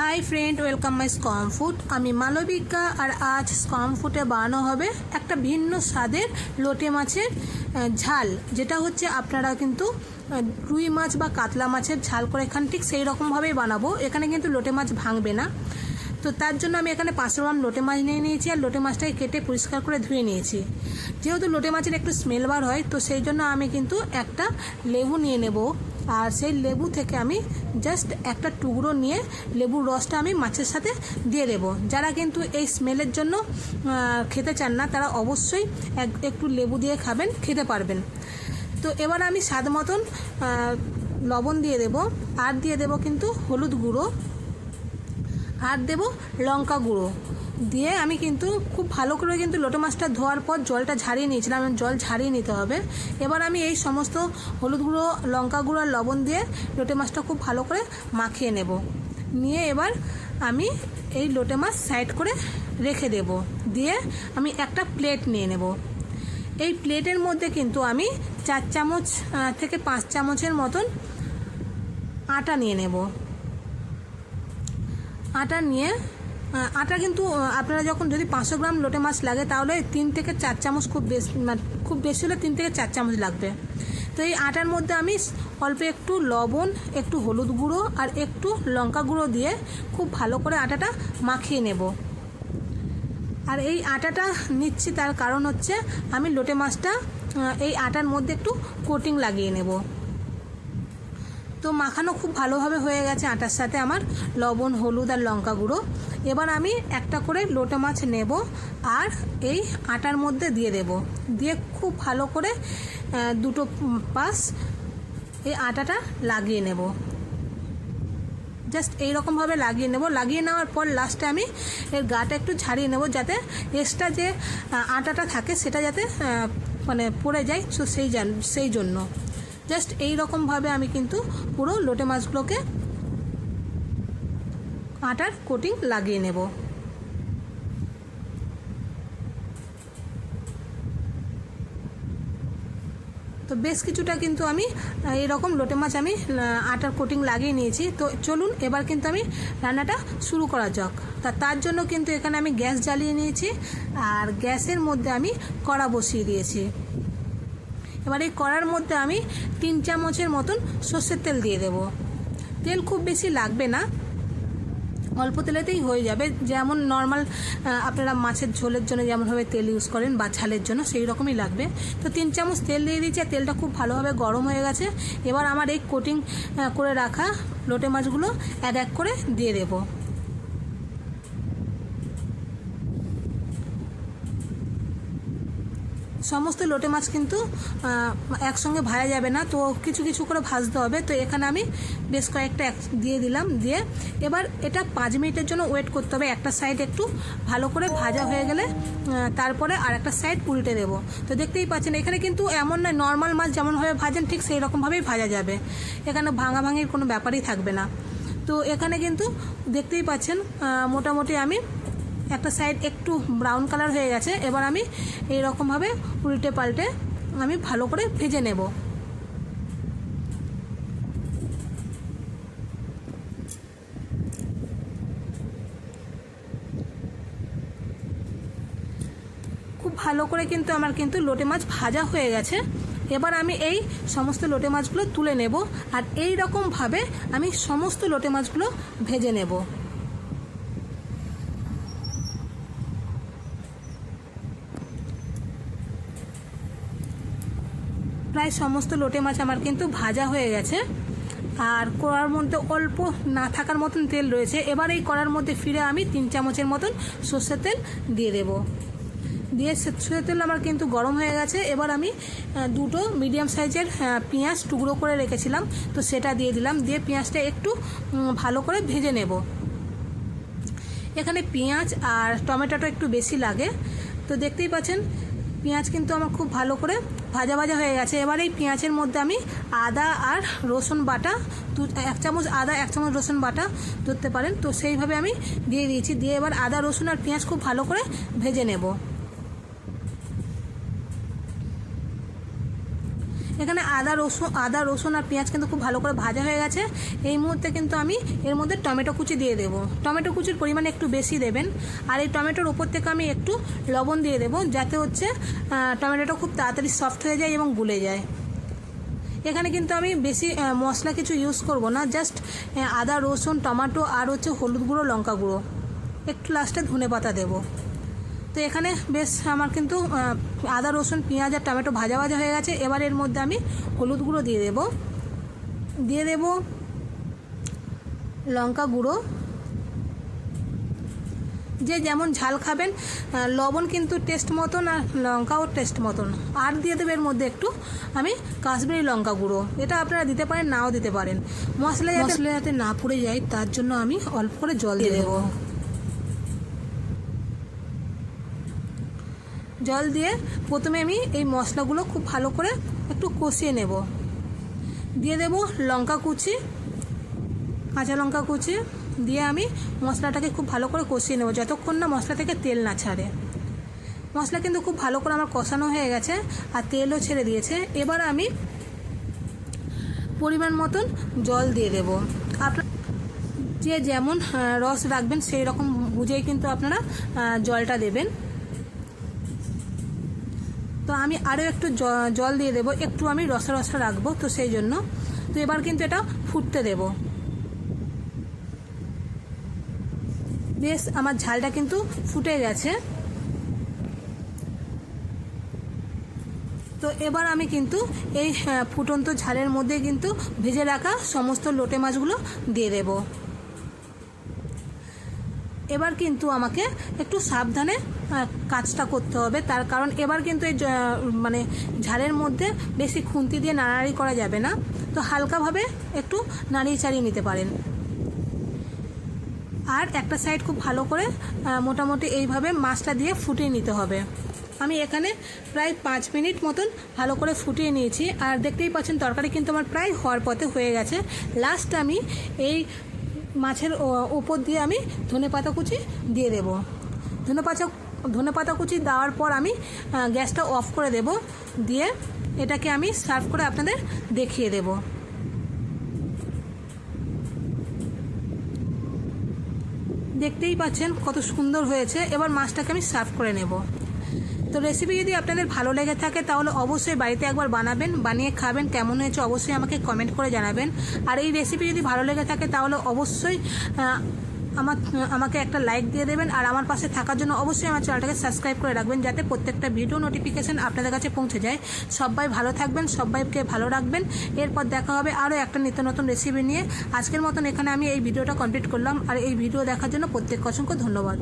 High friend welcome my স্কম আমি মালবিকা আর আজ স্কম ফুডে বানানো হবে একটা ভিন্ন স্বাদের লোটে মাছের ঝাল। যেটা হচ্ছে আপনারা কিন্তু রুই মাছ বা কাতলা মাছের ঝাল করে এখানে ঠিক সেই রকমভাবেই বানাবো। এখানে কিন্তু লোটে মাছ ভাঙবে না। তো তার জন্য আমি এখানে পাঁচশো গ্রাম লোটে মাছ নিয়ে নিয়েছি আর লোটে মাছটাকে কেটে পরিষ্কার করে ধুয়ে নিয়েছি। যেহেতু লোটে মাছের একটু স্মেল বার হয়, তো সেই জন্য আমি কিন্তু একটা লেবু নিয়ে নেব। আর সেই লেবু থেকে আমি জাস্ট একটা টুকরো নিয়ে লেবুর রসটা আমি মাছের সাথে দিয়ে দেব। যারা কিন্তু এই স্মেলের জন্য খেতে চান না, তারা অবশ্যই এক- একটু লেবু দিয়ে খাবেন, খেতে পারবেন। তো এবার আমি স্বাদ মতন লবণ দিয়ে দেব। আর দিয়ে দেব কিন্তু হলুদ গুঁড়ো। আর দেব লঙ্কা গুঁড়ো। দিয়ে আমি কিন্তু খুব ভালো করে কিন্তু লোটো মাছটা ধোয়ার পর জলটা ঝারিয়ে নিয়েছিলাম জল ঝারিয়ে নিতে হবে। এবার আমি এই সমস্ত হলুদ গুঁড়ো, লঙ্কা গুঁড়ো আর লবণ দিয়ে লোটে মাছটা খুব ভালো করে মাখিয়ে নেব। নিয়ে এবার আমি এই লোটে মাছ সাইড করে রেখে দেব। দিয়ে আমি একটা প্লেট নিয়ে নেব। এই প্লেটের মধ্যে কিন্তু আমি চার চামচ থেকে পাঁচ চামচের মতন আটা নিয়ে নেব। আটা নিয়ে আটা কিন্তু আপনারা যখন যদি পাঁচশো গ্রাম লোটে মাছ লাগে, তাহলে তিন থেকে চার চামচ খুব বেশি মানে খুব বেশি হলে তিন থেকে চার চামচ লাগবে। তো এই আটার মধ্যে আমি অল্প একটু লবণ, একটু হলুদ গুঁড়ো আর একটু লঙ্কা গুঁড়ো দিয়ে খুব ভালো করে আটাটা মাখিয়ে নেব। আর এই আটাটা নিচ্ছি তার কারণ হচ্ছে, আমি লোটে মাছটা এই আটার মধ্যে একটু কোটিং লাগিয়ে নেব। তো মাখানো খুব ভালোভাবে হয়ে গেছে আটার সাথে আমার লবণ, হলুদ আর লঙ্কা গুঁড়ো। এবার আমি একটা করে লোটা মাছ নেব আর এই আটার মধ্যে দিয়ে দেব। দিয়ে খুব ভালো করে দুটো পাস এই আটাটা লাগিয়ে নেব। জাস্ট এইরকমভাবে লাগিয়ে নেব। লাগিয়ে নেওয়ার পর লাস্টে আমি এর গাটা একটু ছাড়িয়ে নেব যাতে এক্সট্রা যে আটাটা থাকে সেটা যাতে মানে পড়ে যায় তো সেই সেই জন্য। জাস্ট এই রকমভাবে আমি কিন্তু পুরো লোটে মাছগুলোকে আটার কোটিং লাগিয়ে নেব। তো বেশ কিছুটা কিন্তু আমি এরকম লোটে মাছ আমি আটার কোটিং লাগিয়ে নিয়েছি। তো চলুন এবার কিন্তু আমি রান্নাটা শুরু করা যাক। তা তার জন্য কিন্তু এখানে আমি গ্যাস জ্বালিয়ে নিয়েছি, আর গ্যাসের মধ্যে আমি কড়া বসিয়ে দিয়েছি। এবার এই কড়ার মধ্যে আমি তিন চামচের মতন সর্ষের তেল দিয়ে দেব। তেল খুব বেশি লাগবে না। অল্প তেলেতেই হয়ে যাবে। যেমন নর্মাল আপনারা মাছের ঝোলের জন্য যেমনভাবে তেল ইউজ করেন বা ঝালের জন্য সেই রকমই লাগবে। তো তিন চামচ তেল দিয়ে দিয়েছি আর তেলটা খুব ভালোভাবে গরম হয়ে গেছে। এবার আমার এই কোটিং করে রাখা লোটে মাছগুলো এক এক করে দিয়ে দেবো। সমস্ত লোটে মাছ কিন্তু একসঙ্গে ভাজা যাবে না। তো কিছু কিছু করে ভাজতে হবে। তো এখানে আমি বেশ কয়েকটা দিয়ে দিলাম, দিয়ে এবার এটা পাঁচ মিনিটের জন্য ওয়েট করতে হবে। একটা সাইড একটু ভালো করে ভাজা হয়ে গেলে তারপরে আর একটা সাইড উল্টে দেবো। তো দেখতেই পাচ্ছেন, এখানে কিন্তু এমন নয় নর্মাল মাছ যেমনভাবে ভাজেন ঠিক সেই রকমভাবেই ভাজা যাবে। এখানে ভাঙা ভাঙির কোনো ব্যাপারই থাকবে না। তো এখানে কিন্তু দেখতেই পাচ্ছেন মোটামুটি আমি একটা সাইড একটু ব্রাউন কালার হয়ে গেছে, এবার আমি এই রকমভাবে উল্টে পাল্টে আমি ভালো করে ভেজে নেব। খুব ভালো করে কিন্তু আমার কিন্তু লোটে মাছ ভাজা হয়ে গেছে। এবার আমি এই সমস্ত লোটে মাছগুলো তুলে নেব, আর এই রকমভাবে আমি সমস্ত লোটে মাছগুলো ভেজে নেব। প্রায় সমস্ত লোটে মাছ আমার কিন্তু ভাজা হয়ে গেছে। আর কড়ার মধ্যে অল্প না থাকার মতন তেল রয়েছে। এবার এই কড়ার মধ্যে ফিরে আমি তিন চামচের মতন সর্ষের তেল দিয়ে দেব। দিয়ে সর্ষের তেল আমার কিন্তু গরম হয়ে গেছে। এবার আমি দুটো মিডিয়াম সাইজের পেঁয়াজ টুকরো করে রেখেছিলাম। তো সেটা দিয়ে দিলাম। দিয়ে পেঁয়াজটা একটু ভালো করে ভেজে নেব। এখানে পেঁয়াজ আর টমেটোটা একটু বেশি লাগে। তো দেখতেই পাচ্ছেন, পেঁয়াজ কিন্তু আমার খুব ভালো করে ভাজা ভাজা হয়ে গেছে। এবার এই পেঁয়াজের মধ্যে আমি আদা আর রসুন বাটা, দু, এক চামচ আদা, এক চামচ রসুন বাটা ধরতে পারেন। তো সেইভাবে আমি দিয়ে দিয়েছি। দিয়ে এবার আদা, রসুন আর পেঁয়াজ খুব ভালো করে ভেজে নেব। এখানে আদা রসুন আদা রসুন আর পেঁয়াজ কিন্তু খুব ভালো করে ভাজা হয়ে গেছে। এই মুহূর্তে কিন্তু আমি এর মধ্যে টমেটো কুচি দিয়ে দেবো। টমেটো কুচির পরিমাণ একটু বেশি দেবেন। আর এই টমেটোর উপর থেকে আমি একটু লবণ দিয়ে দেবো, যাতে হচ্ছে টমেটোটা খুব তাড়াতাড়ি সফট হয়ে যায় এবং গুলে যায়। এখানে কিন্তু আমি বেশি মশলা কিছু ইউজ করব না জাস্ট আদা, রসুন, টমেটো আর হচ্ছে হলুদ গুঁড়ো, লঙ্কা গুঁড়ো। একটু লাস্টে ধনে পাতা দেবো। তো এখানে বেশ আমার কিন্তু আদা, রসুন, পেঁয়াজ আর টমেটো ভাজা ভাজা হয়ে গেছে। এবার এর মধ্যে আমি হলুদ গুঁড়ো দিয়ে দেবো। দিয়ে দেব লঙ্কা গুঁড়ো। যে যেমন ঝাল খাবেন লবণ কিন্তু টেস্ট মতন আর লঙ্কাও টেস্ট মতন। আর দিয়ে দেবে এর মধ্যে একটু আমি কাশ্মীরি লঙ্কা গুঁড়ো। এটা আপনারা দিতে পারেন, নাও দিতে পারেন। মশলা যাতে মশলা যাতে না পুড়ে যায়, তার জন্য আমি অল্প করে জল দিয়ে দেবো। জল দিয়ে প্রথমে আমি এই মশলাগুলো খুব ভালো করে একটু কষিয়ে নেব। দিয়ে দেব লঙ্কা কুচি, কাঁচা লঙ্কা কুচি দিয়ে আমি মশলাটাকে খুব ভালো করে কষিয়ে নেব যতক্ষণ না মশলা থেকে তেল না ছাড়ে। মশলা কিন্তু খুব ভালো করে আমার কষানো হয়ে গেছে আর তেলও ছেড়ে দিয়েছে। এবার আমি পরিমাণ মতন জল দিয়ে দেব। আপনার যে যেমন রস রাখবেন সেই রকম বুঝেই কিন্তু আপনারা জলটা দেবেন। তো আমি আরও একটু জল দিয়ে দেবো একটু আমি রসা রসা রাখব তো সেই জন্য। তো এবার কিন্তু এটা ফুটতে দেব। বেশ আমার ঝালটা কিন্তু ফুটে গেছে। তো এবার আমি কিন্তু এই আহ, ফুটন্ত ঝালের মধ্যে কিন্তু ভেজে রাখা সমস্ত লোটে মাছগুলো দিয়ে দেবো। এবার কিন্তু আমাকে একটু সাবধানে কাজটা করতে হবে। তার কারণ এবার কিন্তু এই মানে ঝালের মধ্যে বেশি খুন্তি দিয়ে নাড়াড়ি করা যাবে না। তো হালকাভাবে একটু নাড়িয়ে চাড়িয়ে নিতে পারেন। আর একটা সাইড খুব ভালো করে মোটামুটি এইভাবে মাছটা দিয়ে ফুটিয়ে নিতে হবে। আমি এখানে প্রায় পাঁচ মিনিট মতন ভালো করে ফুটিয়ে নিয়েছি। আর দেখতেই পাচ্ছেন, তরকারি কিন্তু আমার প্রায় হওয়ার পথে হয়ে গেছে। লাস্ট আমি এই মাছের ওপর দিয়ে আমি ধনে পাতা কুচি দিয়ে দেব। ধনে পাতা ধনে পাতা কুচি দেওয়ার পর আমি গ্যাসটা অফ করে দেব। দিয়ে এটাকে আমি সার্ভ করে আপনাদের দেখিয়ে দেবো। দেখতেই পাচ্ছেন কত সুন্দর হয়েছে। এবার মাছটাকে আমি সার্ভ করে নেব। তো রেসিপি যদি আপনাদের ভালো লেগে থাকে, তাহলে অবশ্যই বাড়িতে একবার বানাবেন, বানিয়ে খাবেন, কেমন হয়েছে অবশ্যই আমাকে কমেন্ট করে জানাবেন। আর এই রেসিপি যদি ভালো লেগে থাকে, তাহলে অবশ্যই আমার, আমাকে একটা লাইক দিয়ে দেবেন। আর আমার পাশে থাকার জন্য অবশ্যই আমার চ্যানেলটাকে সাবস্ক্রাইব করে রাখবেন, যাতে প্রত্যেকটা ভিডিও নোটিফিকেশন আপনাদের কাছে পৌঁছে যায়। সবাই ভালো থাকবেন, সবাইকে ভালো রাখবেন। এরপর দেখা হবে আরও একটা নিত্য নতুন রেসিপি নিয়ে। আজকের মতন এখানে আমি এই ভিডিওটা কমপ্লিট করলাম। আর এই ভিডিও দেখার জন্য প্রত্যেক অসংখ্য ধন্যবাদ।